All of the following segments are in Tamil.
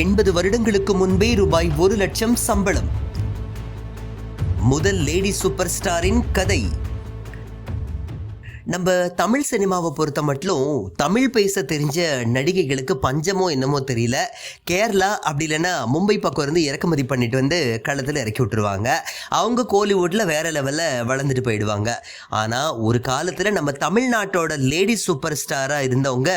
எண்பது வருடங்களுக்கு முன்பே ரூபாய் ஒரு லட்சம் சம்பளம். முதல் லேடி சூப்பர் ஸ்டாரின் கதை. நம்ம தமிழ் சினிமாவை பொறுத்த மட்டும் தமிழ் பேச தெரிஞ்ச நடிகைகளுக்கு பஞ்சமோ என்னமோ தெரியல. கேரளா அப்படி இல்லைன்னா மும்பை பக்கம் இருந்து இறக்குமதி பண்ணிட்டு வந்து களத்தில் இறக்கி விட்டுருவாங்க. அவங்க கோலிவுட்டில் வேற லெவலில் வளர்ந்துட்டு போயிடுவாங்க. ஆனால் ஒரு காலத்தில் நம்ம தமிழ்நாட்டோட லேடி சூப்பர் ஸ்டாராக இருந்தவங்க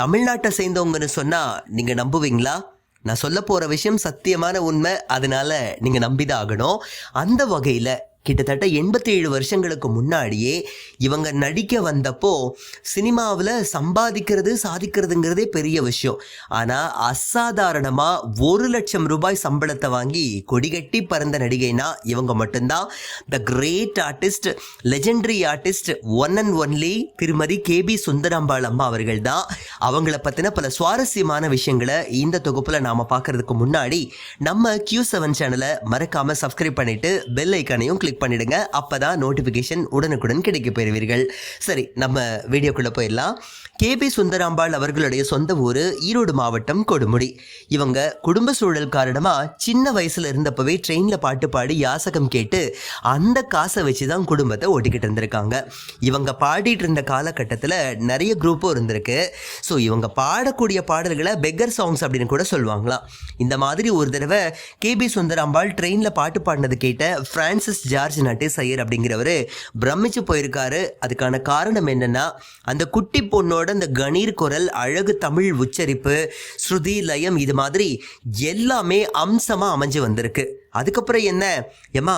தமிழ்நாட்டை சேர்ந்தவங்கன்னு சொன்னால் நீங்கள் நம்புவீங்களா? நான் சொல்ல போகிற விஷயம் சத்தியமான உண்மை அதனால நீங்கள் நம்பிதான் ஆகணும். அந்த வகையில் கிட்டத்தட்ட எண்பத்தி ஏழு வருஷங்களுக்கு முன்னாடியே இவங்க நடிக்க வந்தப்போ சினிமாவில் சம்பாதிக்கிறது சாதிக்கிறதுங்கிறதே பெரிய விஷயம். ஆனால் அசாதாரணமாக ஒரு லட்சம் ரூபாய் சம்பளத்தை வாங்கி கொடிகட்டி பறந்த நடிகைனா இவங்க மட்டும்தான். The great artist legendary artist one and only திருமதி கேபி சுந்தராம்பாள் அம்மா அவர்கள் தான் அவங்கள பற்றின பல சுவாரஸ்யமான விஷயங்களை இந்த தொகுப்பில் நாம் பார்க்கறதுக்கு முன்னாடி நம்ம கியூ செவன் சேனலை மறக்காமல் சப்ஸ்கிரைப் பண்ணிவிட்டு பெல் ஐக்கானையும் கிளிக் பண்ணிடுங்க. அப்பதான் நோட்டிஃபிகேஷன் உடனுக்குடன் கிடைக்க பெறுவீர்கள். சரி நம்ம வீடியோக்குள்ளே போயிடலாம். கேபி சுந்தராம்பாள் அவர்களுடைய சொந்த ஊர் ஈரோடு மாவட்டம் கொடுமுடி. இவங்க குடும்ப சூழல் காரணமாக சின்ன வயசில் இருந்தப்பவே ட்ரெயினில் பாட்டு பாடி யாசகம் கேட்டு அந்த காசை வச்சு தான் குடும்பத்தை ஓட்டிக்கிட்டு இருந்திருக்காங்க. இவங்க பாடிட்டு இருந்த காலகட்டத்தில் நிறைய குரூப்பும் இருந்திருக்கு. ஸோ இவங்க பாடக்கூடிய பாடல்களை பெக்கர் சாங்ஸ் அப்படின்னு கூட சொல்லுவாங்களாம். இந்த மாதிரி ஒரு தடவை கேபி சுந்தராம்பாள் ட்ரெயினில் பாட்டு பாடினது கேட்ட பிரான்சிஸ் ஜார்ஜ் நட்டேசையர் அப்படிங்கிறவர் பிரமிச்சு போயிருக்காரு. அதுக்கான காரணம் என்னென்னா அந்த குட்டி பொண்ணோட அந்த கணீர் குரல் அழகு தமிழ் உச்சரிப்பு ஸ்ருதி லயம் இது மாதிரி எல்லாமே அம்சமாக அமைஞ்சு வந்திருக்கு. அதுக்கப்புறம் என்ன? ஏமா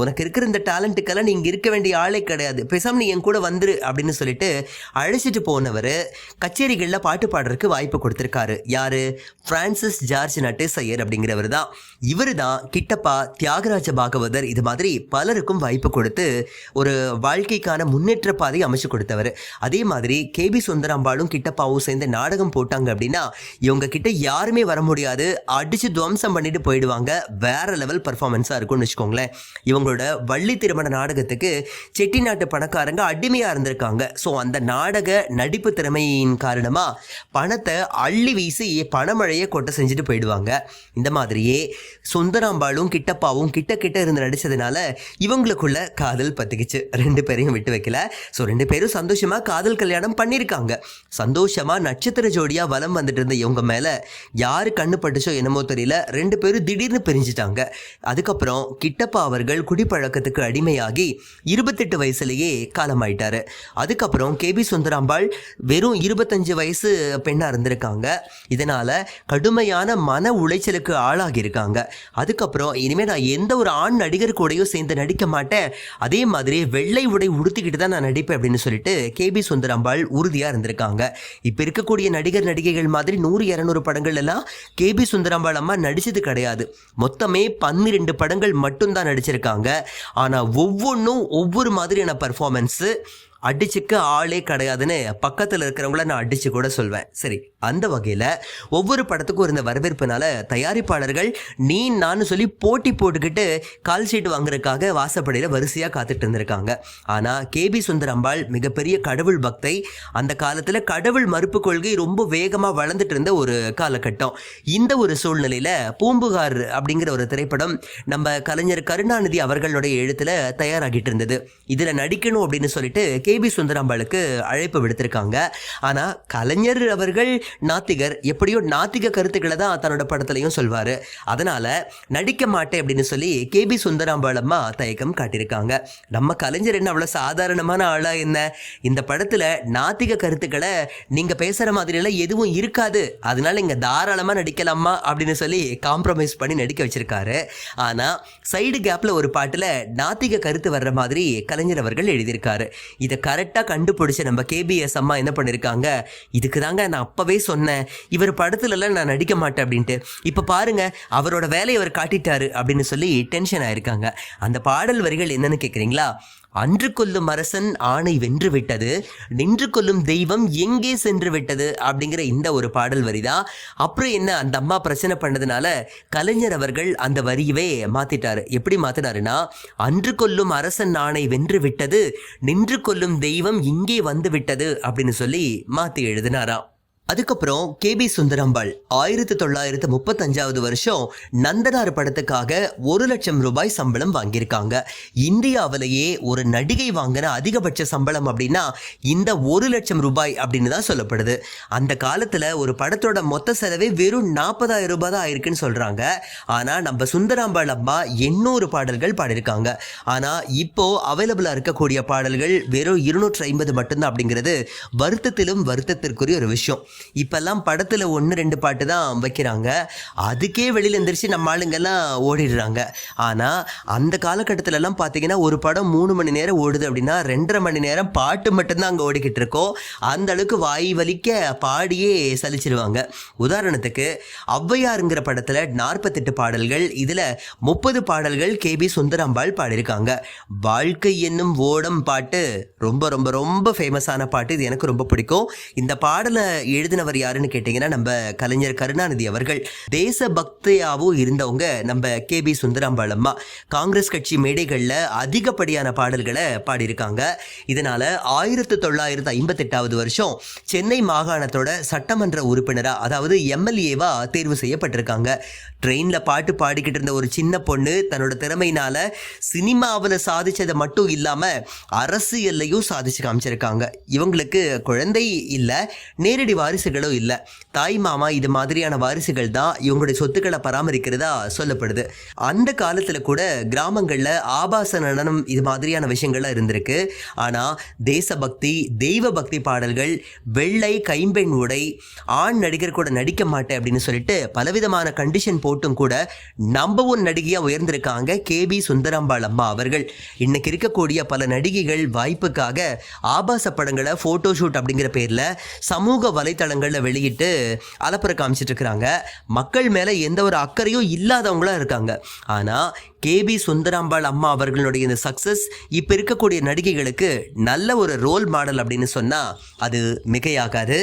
உனக்கு இருக்கிற இந்த டேலண்ட்டுக்கெல்லாம் நீ இங்கே இருக்க வேண்டிய ஆளே கிடையாது. பேசாமல் நீ என் கூட வந்துரு அப்படின்னு சொல்லிட்டு அழைச்சிட்டு போனவர் கச்சேரிகளில் பாட்டு பாடுறதுக்கு வாய்ப்பு கொடுத்துருக்காரு. யார்? ஃப்ரான்சிஸ் ஜார்ஜ் நட்டேஸ் ஐயர் அப்படிங்கிறவர் தான். இவர் தான் கிட்டப்பா தியாகராஜ பாகவதர் இது மாதிரி பலருக்கும் வாய்ப்பு கொடுத்து ஒரு வாழ்க்கைக்கான முன்னேற்ற பாதை அமைச்சு கொடுத்தவர். அதே மாதிரி கேபி சுந்தராம்பாலும் கிட்டப்பாவும் சேர்ந்து நாடகம் போட்டாங்க அப்படின்னா இவங்க கிட்ட யாருமே வர முடியாது. அடித்து துவம்சம் பண்ணிட்டு போயிடுவாங்க. வேற லெவல் பர்ஃபார்மன்ஸாக இருக்கும்னு வச்சுக்கோங்களேன். இவங்களோட வள்ளி திருமண நாடகத்துக்கு செட்டிநாட்டு பணக்காரங்க அடிமையாக இருந்திருக்காங்க. ஸோ அந்த நாடக நடிப்பு திறமையின் காரணமாக பணத்தை அள்ளி வீசி பணமழையை கொட்டை செஞ்சுட்டு போயிடுவாங்க. இந்த மாதிரியே சுந்தராம்பாளும் கிட்டப்பாவும் கிட்ட கிட்ட இருந்து நடிச்சதுனால இவங்களுக்குள்ள காதல் பத்துக்குச்சு. ரெண்டு பேரையும் விட்டு வைக்கல. ஸோ ரெண்டு பேரும் சந்தோஷமாக காதல் கல்யாணம் பண்ணியிருக்காங்க. சந்தோஷமாக நட்சத்திர ஜோடியாக வலம் வந்துட்டு இருந்த இவங்க மேலே யார் கண்ணு பட்டுச்சோ என்னமோ தெரியல. ரெண்டு பேரும் திடீர்னு பிரிஞ்சிட்டாங்க. அதுக்கப்புறம் கிட்டப்பா அவர்கள் அவர்கள் குடிப்பழக்கத்துக்கு அடிமையாகி இருபத்தெட்டு வயசுலேயே காலமாயிட்டாரு. அதுக்கப்புறம் கே பி சுந்தராம்பாள் வெறும் இருபத்தஞ்சு வயசு பெண்ணாக இருந்திருக்காங்க. இதனால கடுமையான மன உளைச்சலுக்கு ஆளாகி இருக்காங்க அதுக்கப்புறம் இனிமேல் நான் எந்த ஒரு ஆண் நடிகர் கூடயும் சேர்ந்து நடிக்க மாட்டேன். அதே மாதிரி வெள்ளை உடை உடுத்திக்கிட்டு தான் நான் நடிப்பேன் அப்படின்னு சொல்லிட்டு கே பி சுந்தராம்பாள் உறுதியாக இருந்திருக்காங்க. இப்போ இருக்கக்கூடிய நடிகர் நடிகைகள் மாதிரி நூறு இரநூறு படங்கள் எல்லாம் கே பி சுந்தராம்பாள் அம்மா நடிச்சது கிடையாது. மொத்தமே பன்னிரெண்டு படங்கள் மட்டும்தான் நடிச்சிருக்காங்க. ஆனால் ஒவ்வொன்றும் ஒவ்வொரு மாதிரியான பர்ஃபார்மன்ஸு அடிச்சுக்க ஆளே கிடையாதுன்னு பக்கத்தில் இருக்கிறவங்கள நான் அடிச்சு கூட சொல்வேன். சரி அந்த வகையில் ஒவ்வொரு படத்துக்கும் இருந்த வரவேற்புனால தயாரிப்பாளர்கள் நீ நான் சொல்லி போட்டி போட்டுக்கிட்டு கால் ஷீட் வாங்குறதுக்காக வாசப்படையில் வரிசையாக காத்துட்டு இருந்திருக்காங்க. ஆனால் கேபி சுந்தர் அம்பாள் மிகப்பெரிய கடவுள் பக்தை அந்த காலத்தில் கடவுள் மறுப்பு கொள்கை ரொம்ப வேகமாக வளர்ந்துட்டு இருந்த ஒரு காலகட்டம். இந்த ஒரு சூழ்நிலையில் பூம்புகார் அப்படிங்கிற ஒரு திரைப்படம் நம்ம கலைஞர் கருணாநிதி அவர்களுடைய எழுத்தில் தயாராகிட்டு இருந்தது. இதில் நடிக்கணும் அப்படின்னு சொல்லிட்டு கேபி சுந்தராம்பாளுக்கு அழைப்பு விடுத்திருக்காங்க. ஆனால் கலைஞர் அவர்கள் நாத்திகர் எப்படியோ நாத்திக கருத்துக்களை தான் தன்னோட படத்துலையும் சொல்வார். அதனால் நடிக்க மாட்டேன் அப்படின்னு சொல்லி கேபி சுந்தராம்பாள் அம்மா தயக்கம் காட்டியிருக்காங்க. நம்ம கலைஞர் என்ன அவ்வளோ சாதாரணமான ஆளாக என்ன? இந்த படத்தில் நாத்திக கருத்துக்களை நீங்கள் பேசுகிற மாதிரியெல்லாம் எதுவும் இருக்காது. அதனால இங்கே தாராளமாக நடிக்கலாமா அப்படின்னு சொல்லி காம்ப்ரமைஸ் பண்ணி நடிக்க வச்சிருக்காரு. ஆனால் சைடு கேப்பில் ஒரு பாட்டில் நாத்திக கருத்து வர்ற மாதிரி கலைஞர் அவர்கள் எழுதியிருக்காரு. இதை கரெக்டாக கண்டுபிடிச்சி நம்ம கேபிஎஸ் அம்மா என்ன பண்ணியிருக்காங்க இதுக்கு தாங்க நான் அப்போவே சொன்னேன். இவர் படத்துலலாம் நான் நடிக்க மாட்டேன் அப்படின்ட்டு. இப்போ பாருங்க அவரோட வேலையை அவர் காட்டிட்டாரு அப்படின்னு சொல்லி டென்ஷன் ஆயிருக்காங்க. அந்த பாடல் வரிகள் என்னன்னு கேட்குறீங்களா அன்று கொல்லும் அரசன் ஆணை வென்று விட்டது நின்று கொல்லும் தெய்வம் எங்கே சென்று விட்டது அப்படிங்கிற இந்த ஒரு பாடல் வரி தான் அப்புறம் என்ன அந்த அம்மா பிரச்சனை பண்ணதுனால கலைஞர் அவர்கள் அந்த வரியவே மாத்திட்டாரு. எப்படி மாத்தினாருன்னா அன்று கொல்லும் அரசன் ஆணை வென்று விட்டது நின்று கொல்லும் தெய்வம் இங்கே வந்து விட்டது அப்படின்னு சொல்லி மாத்தி எழுதினாராம். அதுக்கப்புறம் கேபி சுந்தரம்பாள் ஆயிரத்தி தொள்ளாயிரத்து முப்பத்தஞ்சாவது வருஷம் நந்தனார் படத்துக்காக ஒரு லட்சம் ரூபாய் சம்பளம் வாங்கியிருக்காங்க. இந்தியாவிலேயே ஒரு நடிகை வாங்கின அதிகபட்ச சம்பளம் அப்படின்னா இந்த ஒரு லட்சம் ரூபாய் அப்படின்னு தான் சொல்லப்படுது. அந்த காலத்தில் ஒரு படத்தோட மொத்த செலவே வெறும் நாற்பதாயிரம் ரூபாய் தான் ஆயிருக்குன்னு சொல்கிறாங்க ஆனால் நம்ம சுந்தராம்பாள் அம்மா எண்ணூறு பாடல்கள் பாடியிருக்காங்க. ஆனால் இப்போது அவைலபிளாக இருக்கக்கூடிய பாடல்கள் வெறும் இருநூற்றி ஐம்பது மட்டும்தான் அப்படிங்கிறது வருத்தத்திலும் வருத்தத்திற்குரிய ஒரு விஷயம். இப்போல்லாம் படத்தில் ஒன்று ரெண்டு பாட்டு தான் வைக்கிறாங்க. அதுக்கே வெளியில் எந்திரிச்சு நம்ம ஆளுங்கெல்லாம் ஓடிடுறாங்க. ஆனால் அந்த காலகட்டத்திலலாம் பார்த்தீங்கன்னா ஒரு படம் மூணு மணி நேரம் ஓடுது அப்படின்னா ரெண்டரை மணி நேரம் பாட்டு மட்டும்தான் அங்கே ஓடிக்கிட்டு இருக்கோம். அந்த அளவுக்கு வாய் வலிக்க பாடியே சலிச்சிருவாங்க. உதாரணத்துக்கு ஔவையாருங்கிற படத்தில் நாற்பத்தெட்டு பாடல்கள் இதில் முப்பது பாடல்கள் கேபி சுந்தராம்பாள் பாடியிருக்காங்க. வாழ்க்கை என்னும் ஓடம் பாட்டு ரொம்ப ரொம்ப ரொம்ப ஃபேமஸான பாட்டு. இது எனக்கு ரொம்ப பிடிக்கும். இந்த பாடலை எழுதினவர் யாருன்னு கேட்டிங்கன்னா நம்ம கலைஞர் கருணாநிதி அவர்கள். தேசபக்தியாகவும் இருந்தவங்க நம்ம கேபி சுந்தராம்பாள் அம்மா. காங்கிரஸ் கட்சி மேடைகளில் அதிகப்படியான பாடல்களை பாடியிருக்காங்க. இதனால ஆயிரத்தி தொள்ளாயிரத்து ஐம்பத்தெட்டாவது வருஷம் சென்னை மாகாணத்தோட சட்டமன்ற உறுப்பினராக அதாவது எம்எல்ஏவா தேர்வு செய்யப்பட்டிருக்காங்க. ட்ரெயினில் பாட்டு பாடிக்கிட்டு இருந்த ஒரு சின்ன பொண்ணு தன்னோட திறமையினால சினிமாவில் சாதிச்சதை மட்டும் இல்லாமல் அரசியல்லையும் சாதிச்சு காமிச்சிருக்காங்க. இவங்களுக்கு குழந்தை இல்லை நேரடி வாரிசுகளோ இல்லை. தாய் மாமா இது மாதிரியான வாரிசுகள் தான் இவங்களுடைய சொத்துக்களை பராமரிக்கிறதா சொல்லப்படுது. அந்த காலத்தில் கூட கிராமங்களில் ஆபாச நடனம் இது மாதிரியான விஷயங்கள்லாம் இருந்திருக்கு. ஆனால் தேசபக்தி தெய்வ பக்தி பாடல்கள் வெள்ளை கைம்பெண் உடை ஆண் நடிகர் கூட நடிக்க மாட்டேன் அப்படின்னு சொல்லிட்டு பலவிதமான கண்டிஷன் போட்டும் கூட நம்பவும் ஒன் நடிகையாக உயர்ந்திருக்காங்க கேபி சுந்தராம்பாள் அம்மா அவர்கள். இன்னைக்கு இருக்கக்கூடிய பல நடிகைகள் வாய்ப்புக்காக ஆபாச படங்களை ஃபோட்டோ ஷூட் அப்படிங்கிற பேரில் சமூக இணையதளங்களில் வெளியிட்டு அலப்பற காமிச்சிட்டு இருக்கிறாங்க மக்கள் மேலே எந்த ஒரு அக்கறையும் இல்லாதவங்களா இருக்காங்க. ஆனால் கேபி சுந்தராம்பாள் அம்மா அவர்களுடைய இந்த சக்ஸஸ் இப்போ இருக்கக்கூடிய நடிகைகளுக்கு நல்ல ஒரு ரோல் மாடல் அப்படின்னு சொன்னால் அது மிகையாகாது.